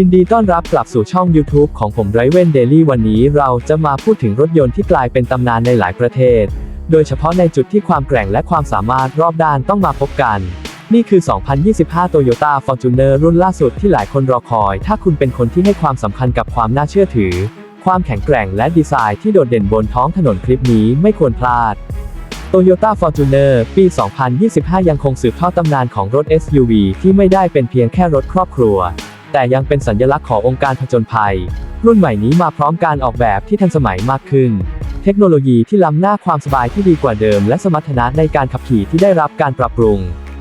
ยินดีต้อนรับกลับสู่ช่อง YouTube ของผมไรเวนเดลี่วันนี้เราจะมาพูดถึงรถยนต์ที่กลายเป็นตำนานในหลายประเทศ โดยเฉพาะในจุดที่ความแกร่งและความสามารถรอบด้านต้องมาพบกัน นี่คือ 2025 Toyota Fortuner รุ่นล่าสุดที่หลายคนรอคอย ถ้าคุณเป็นคนที่ให้ความสำคัญกับความน่าเชื่อถือ ความแข็งแกร่งและดีไซน์ที่โดดเด่นบนท้องถนนคลิปนี้ไม่ควรพลาด Toyota Fortuner ปี 2025 ยังคงสืบทอดตำนานของรถ SUV ที่ไม่ได้เป็นเพียงแค่รถครอบครัว แต่ยังเป็นสัญลักษณ์ขององค์การผจญภัย รุ่นใหม่นี้มาพร้อมการออกแบบที่ทันสมัยมากขึ้น เทคโนโลยีที่ล้ำหน้าความสบายที่ดีกว่าเดิม และสมรรถนะในการขับขี่ที่ได้รับการปรับปรุง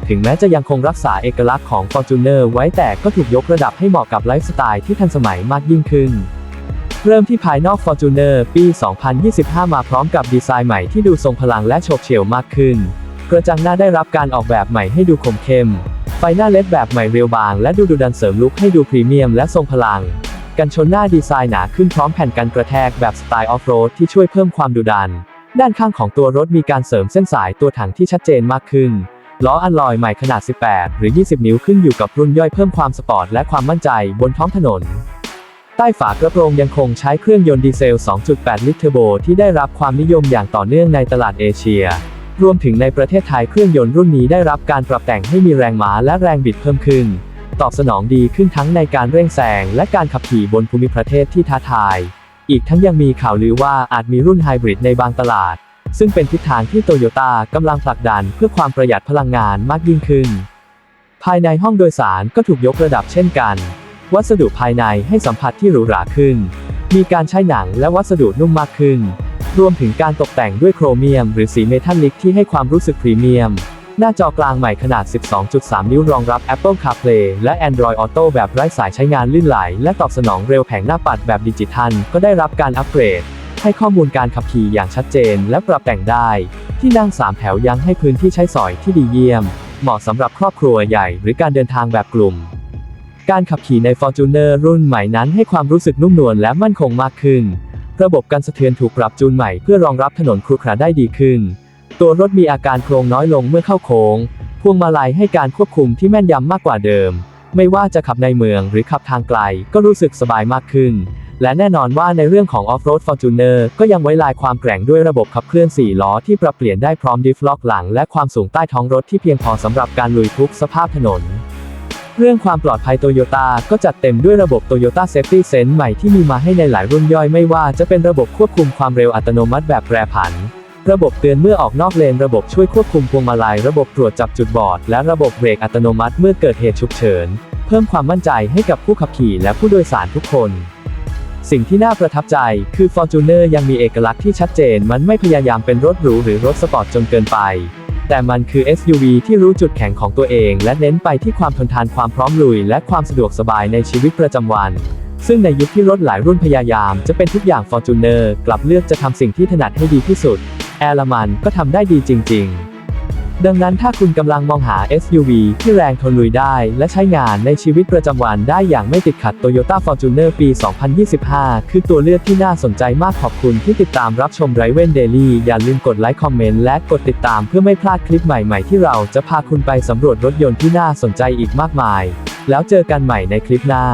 ถึงแม้จะยังคงรักษาเอกลักษณ์ของ Fortuner ไว้แต่ก็ถูกยกระดับให้เหมาะกับไลฟ์สไตล์ที่ทันสมัยมากยิ่งขึ้นเริ่มที่ภายนอก Fortuner ปี 2025 มาพร้อมกับดีไซน์ใหม่ที่ดูทรงพลังและโฉบเฉี่ยวมากขึ้น กระจังหน้าได้รับการออกแบบใหม่ให้ดูคมเข้ม หน้าเลดแบบใหม่เรียวบางและดูดุดันเสริมลุคให้ดูพรีเมียมและทรงพลัง กันชนหน้าดีไซน์หนาขึ้นพร้อมแผ่นกันกระแทกแบบสไตล์ออฟโรดที่ช่วยเพิ่มความดุดัน ด้านข้างของตัวรถมีการเสริมเส้นสายตัวถังที่ชัดเจนมากขึ้น ล้ออัลลอยใหม่ขนาด 18 หรือ 20 นิ้วขึ้นอยู่กับรุ่นย่อยเพิ่มความสปอร์ตและความมั่นใจบนท้องถนน ใต้ฝากระโปรงยังคงใช้เครื่องยนต์ดีเซล 2.8 ลิตรเทอร์โบที่ได้รับความนิยมอย่างต่อเนื่องในตลาดเอเชีย รวมถึงในประเทศไทยเครื่องยนต์รุ่นนี้ได้รับการปรับแต่งให้มีแรงม้าและแรงบิดเพิ่มขึ้น ตอบสนองดีขึ้นทั้งในการเร่งแซงและการขับขี่บนภูมิประเทศที่ท้าทาย อีกทั้งยังมีข่าวลือว่าอาจมีรุ่นไฮบริดในบางตลาด ซึ่งเป็นทิศทางที่โตโยต้ากำลังผลักดันเพื่อความประหยัดพลังงานมากยิ่งขึ้น ภายในห้องโดยสารก็ถูกยกระดับเช่นกัน วัสดุภายในให้สัมผัสที่หรูหราขึ้น มีการใช้หนังและวัสดุนุ่มมากขึ้น รวมถึงการตกแต่งด้วยโครเมียม หรือสีเมทัลลิกที่ให้ความรู้สึกพรีเมียม หน้าจอกลางใหม่ขนาด 12.3 นิ้วรองรับ Apple CarPlay และ Android Auto แบบไร้สายใช้งานลื่นไหล และตอบสนองเร็วแผงหน้าปัดแบบดิจิทัล ก็ได้รับการอัปเกรด ให้ข้อมูลการขับขี่อย่างชัดเจน และปรับแต่งได้ ที่นั่ง 3 แถวยังให้พื้นที่ใช้สอยที่ดีเยี่ยม เหมาะสำหรับครอบครัวใหญ่ หรือการเดินทางแบบกลุ่มการขับขี่ใน Fortuner รุ่นใหม่นั้นให้ความรู้สึกนุ่มนวลและมั่นคงมากขึ้น ระบบการสะเทือนถูกปรับจูนใหม่เพื่อรองรับถนนครุขระได้ดีขึ้น ตัวรถมีอาการโครงน้อยลงเมื่อเข้าโค้ง พวงมาลัยให้การควบคุมที่แม่นยำมากกว่าเดิม ไม่ว่าจะขับในเมืองหรือขับทางไกลก็รู้สึกสบายมากขึ้น และแน่นอนว่าในเรื่องของ Off-road Fortuner ก็ยังไว้ลายความแกร่งด้วยระบบขับเคลื่อน 4 ล้อที่ปรับเปลี่ยนได้พร้อมดิฟล็อกหลัง และความสูงใต้ท้องรถที่เพียงพอสำหรับการลุยทุกสภาพถนน เรื่องความปลอดภัยโตโยต้าก็จัดเต็มด้วยระบบ Toyota Safety Sense ใหม่ที่มีมาให้ในหลายรุ่นย่อยไม่ว่าจะเป็นระบบควบคุมความเร็วอัตโนมัติแบบแปรผัน ระบบเตือนเมื่อออกนอกเลน ระบบช่วยควบคุมพวงมาลัย ระบบตรวจจับจุดบอด และระบบเบรกอัตโนมัติเมื่อเกิดเหตุฉุกเฉิน เพิ่มความมั่นใจให้กับผู้ขับขี่และผู้โดยสารทุกคน สิ่งที่น่าประทับใจคือ Fortuner ยังมีเอกลักษณ์ที่ชัดเจน มันไม่พยายามเป็นรถหรูหรือรถสปอร์ตจนเกินไป แต่มันคือ SUV ที่รู้จุดแข็งของตัวเอง และเน้นไปที่ความทนทานความพร้อมลุย และความสะดวกสบายในชีวิตประจำวัน ซึ่งในยุคที่รถหลายรุ่นพยายามจะเป็นทุกอย่าง Fortuner กลับเลือกจะทำสิ่งที่ถนัดให้ดีที่สุด แอลมันก็ทำได้ดีจริง ๆ ดังนั้นถ้าคุณกำลังมองหา SUV ที่แรงทนลุยได้ และใช้งานในชีวิตประจำวันได้อย่างไม่ติดขัด Toyota Fortuner ปี 2025 คือตัวเลือกที่น่าสนใจมากขอบคุณที่ติดตามรับชม r i v e n Daily อย่าลืมกดไลค์คอมเมนต์และกดติดตามเพื่อไม่พลาดคลิปใหม่ๆที่เราจะพาคุณไปสำรวจรถยนต์ที่น่าสนใจอีกมากมาย แล้วเจอกันใหม่ในคลิปหน้า